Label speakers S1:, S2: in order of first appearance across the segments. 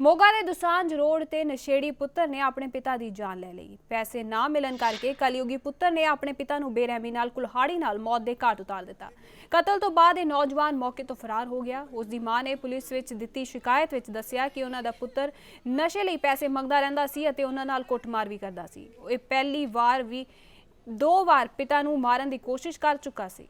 S1: ਮੋਗਾ ਦੇ ਦੁਸਾਂਝ ਰੋਡ ਤੇ ਨਸ਼ੇੜੀ ਪੁੱਤਰ ਨੇ ਆਪਣੇ ਪਿਤਾ ਦੀ ਜਾਨ ਲੈ ਲਈ। ਪੈਸੇ ਨਾ ਮਿਲਣ ਕਰਕੇ ਕਲਯੁਗੀ ਪੁੱਤਰ ਨੇ ਆਪਣੇ ਪਿਤਾ ਨੂੰ ਬੇਰਹਿਮੀ ਨਾਲ, ਕੁਲਹਾੜੀ ਨਾਲ ਮੌਤ ਦੇ ਘਾਟ ਉਤਾਰ ਦਿੱਤਾ। ਕਤਲ ਤੋਂ ਬਾਅਦ ਇਹ ਨੌਜਵਾਨ ਮੌਕੇ ਤੋਂ ਫਰਾਰ ਹੋ ਗਿਆ। ਉਸ ਦੀ ਮਾਂ ਨੇ ਪੁਲਿਸ ਵਿੱਚ ਦਿੱਤੀ ਸ਼ਿਕਾਇਤ ਵਿੱਚ ਦੱਸਿਆ ਕਿ ਉਹਨਾਂ ਦਾ ਪੁੱਤਰ ਨਸ਼ੇ ਲਈ ਪੈਸੇ ਮੰਗਦਾ ਰਹਿੰਦਾ ਸੀ ਅਤੇ ਉਹਨਾਂ ਨਾਲ ਕੁੱਟਮਾਰ ਵੀ ਕਰਦਾ ਸੀ। ਇਹ ਪਹਿਲੀ ਵਾਰ ਵੀ, ਦੋ ਵਾਰ ਪਿਤਾ ਨੂੰ ਮਾਰਨ ਦੀ ਕੋਸ਼ਿਸ਼ ਕਰ ਚੁੱਕਾ ਸੀ।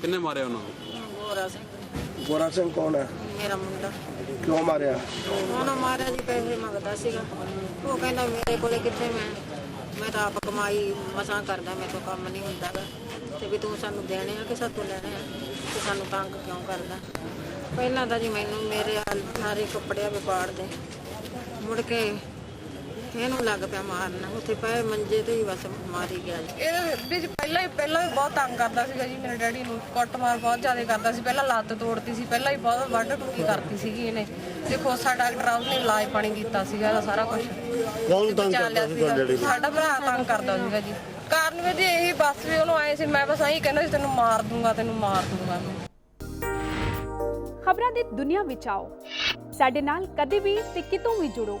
S2: ਕਿੰਨੇ ਮਾਰਿਆ ਉਹਨਾਂ ਨੂੰ?
S3: ਗੋਰਾ ਸਿੰਘ।
S4: ਗੋਰਾ ਸਿੰਘ ਕੌਣ ਹੈ?
S3: ਮੇਰਾ ਮੁੰਡਾ।
S4: ਕਿਉਂ ਮਾਰਿਆ?
S3: ਉਹਨੂੰ ਮਾਰਿਆ ਜੀ ਪੈਸੇ ਮੰਗਦਾ ਸੀਗਾ। ਉਹ ਕਹਿੰਦਾ ਮੇਰੇ ਕੋਲੇ ਕਿੱਥੇ ਮੈਂ? ਮੈਂ ਤਾਂ ਆਪ ਕਮਾਈ ਮਸਾਂ ਕਰਦਾ ਮੇਰੇ ਤੋਂ ਕੰਮ ਨਹੀਂ ਹੁੰਦਾ ਗਾ ਤੇ ਵੀ ਤੂੰ ਸਾਨੂੰ ਦੇਣੇ ਆ ਕਿ ਸਾਤੋਂ ਲੈਣੇ ਆ? ਤੇ ਸਾਨੂੰ ਤੰਗ ਕਿਉਂ ਕਰਦਾ? ਪਹਿਲਾਂ ਤਾਂ ਜੀ ਮੈਨੂੰ ਮੇਰੇ ਹਾਲ ਸਾਰੇ ਕੱਪੜਿਆਂ ਵਿਪਾੜ ਦੇ। ਮੁੜ ਕੇ ਇਹਨੂੰ ਲੱਗ ਪਿਆ ਮਾਰਨ ਉੱਥੇ ਪਏ ਮੰਜੇ ਤੇ ਹੀ ਬਸ ਮਾਰੀ ਗਿਆ ਜੀ।
S5: ਇਹਦੇ ਵਿੱਚ ਪਹਿਲਾਂ ਹੀ ਪਹਿਲਾਂ ਵੀ ਬਹੁਤ ਤੰਗ ਕਰਦਾ ਸੀਗਾ ਜੀ ਮੇਰੇ ਡੈਡੀ ਨੂੰ ਕੁੱਟਮਾਰ ਬਹੁਤ ਜ਼ਿਆਦਾ ਕਰਦਾ ਸੀ। ਪਹਿਲਾਂ ਲੱਤ ਤੋੜਤੀ ਸੀ ਪਹਿਲਾਂ ਹੀ ਬਹੁਤ ਵੱਢ ਟੁੱਕੀ ਕਰਤੀ ਸੀਗੀ ਇਹਨੇ। ਦੇਖੋ ਸਾਡਾ ਡਾਕਟਰ ਆ ਉਹਨੇ ਇਲਾਜ ਪਾਣੀ ਕੀਤਾ ਸੀਗਾ ਇਹਦਾ ਸਾਰਾ ਕੁਝ
S4: ਕੌਣ ਤੰਗ ਕਰਦਾ ਸੀ ਤੁਹਾਡੇ
S5: ਸਾਡਾ ਭਰਾ ਤੰਗ ਕਰਦਾ ਸੀਗਾ ਜੀ। ਕਾਰਨ ਵੀ ਜੀ ਇਹੀ ਬਸ ਵੀ ਉਹਨੂੰ ਆਏ ਸੀ ਮੈਂ ਬਸ ਆਹੀ ਕਹਿੰਦਾ ਸੀ ਤੈਨੂੰ ਮਾਰ ਦੂੰਗਾ ਤੈਨੂੰ ਮਾਰ ਦੂੰਗਾ ਮੈਂ।
S1: ਖਬਰਾਂ ਦੀ ਦੁਨੀਆ ਵਿੱਚ ਆਓ। ਸਾਡੇ ਨਾਲ ਕਦੇ ਵੀ ਤੇ ਕਿਤੋਂ ਵੀ ਜੁੜੋ।